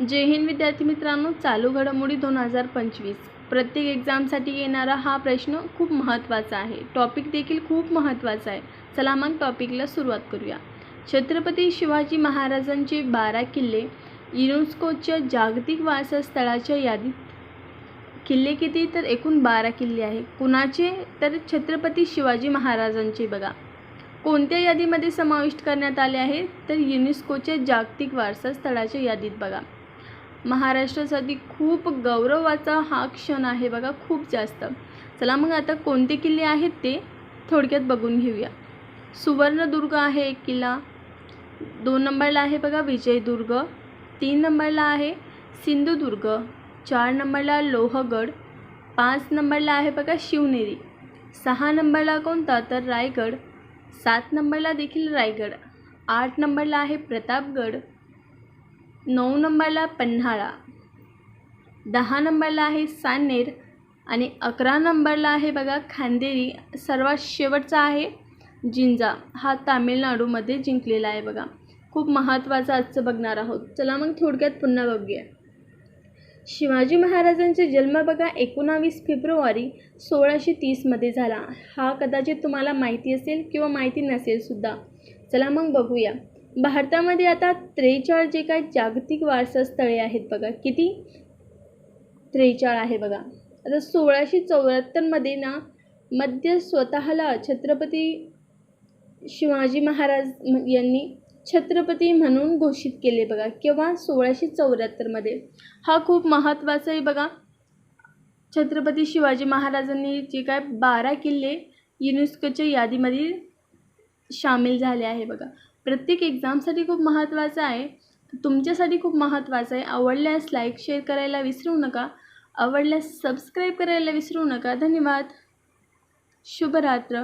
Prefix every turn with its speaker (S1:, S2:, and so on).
S1: जय हिंद विद्यार्थी मित्रांनो चालू घडामोडी दोन हजार पंचवीस. प्रत्येक एक्झामसाठी येणारा हा प्रश्न खूप महत्त्वाचा आहे. टॉपिक देखील खूप महत्त्वाचा आहे. चला मग टॉपिकला सुरुवात करूया. छत्रपती शिवाजी महाराजांचे बारा किल्ले युनेस्कोच्या जागतिक वारसा स्थळाच्या यादीत. किल्ले किती? तर एकूण बारा किल्ले आहे कुणाचे? तर छत्रपती शिवाजी महाराजांचे बघा. कोणत्या यादीमध्ये समाविष्ट करण्यात आले आहे? तर युनेस्कोच्या जागतिक वारसा स्थळाच्या यादीत बघा. महाराष्ट्रासाठी खूप गौरवाचा हा क्षण आहे बघा खूप जास्त. चला मग आता कोणते किल्ले आहेत ते थोडक्यात बघून घेऊया. सुवर्णदुर्ग आहे एक किल्ला. दोन नंबरला आहे बघा विजयदुर्ग. तीन नंबरला आहे सिंधुदुर्ग. चार नंबरला लोहगड. पाच नंबरला आहे बघा शिवनेरी. सहा नंबरला कोणता? तर रायगड. सात नंबरला देखील रायगड. आठ नंबरला आहे प्रतापगड. नऊ नंबरला पन्हाळा. दहा नंबरला आहे सान्नेर आणि अकरा नंबरला आहे बघा खांदेरी. सर्वात शेवटचा आहे जिंजा. हा तामिळनाडूमध्ये जिंकलेला आहे बघा. खूप महत्त्वाचा आजचं बघणार आहोत. चला मग थोडक्यात पुन्हा बघूया. शिवाजी महाराजांचा जन्म बघा एकोणावीस फेब्रुवारी सोळाशे तीसमध्ये झाला. हा कदाचित तुम्हाला माहिती असेल किंवा माहिती नसेल सुद्धा. चला मग बघूया. भारतामध्ये आता त्रेचाळ जे काय जागतिक वारसा स्थळे आहेत बघा किती? त्रेचाळ आहे बघा. आता सोळाशे चौऱ्याहत्तरमध्ये ना मध्य स्वतःला छत्रपती शिवाजी महाराज यांनी छत्रपती म्हणून घोषित केले बघा केव्हा सोळाशे चौऱ्याहत्तरमध्ये. हा खूप महत्त्वाचा आहे बघा. छत्रपती शिवाजी महाराजांनी जे काय बारा किल्ले युनेस्कोच्या यादीमध्ये सामील झाले आहे बघा. प्रत्येक एक्झामसाठी खूप महत्त्वाचं आहे. तुमच्यासाठी खूप महत्त्वाचं आहे. आवडल्यास लाईक शेअर करायला विसरू नका. आवडल्यास सबस्क्राईब करायला विसरू नका. धन्यवाद. शुभरात्र.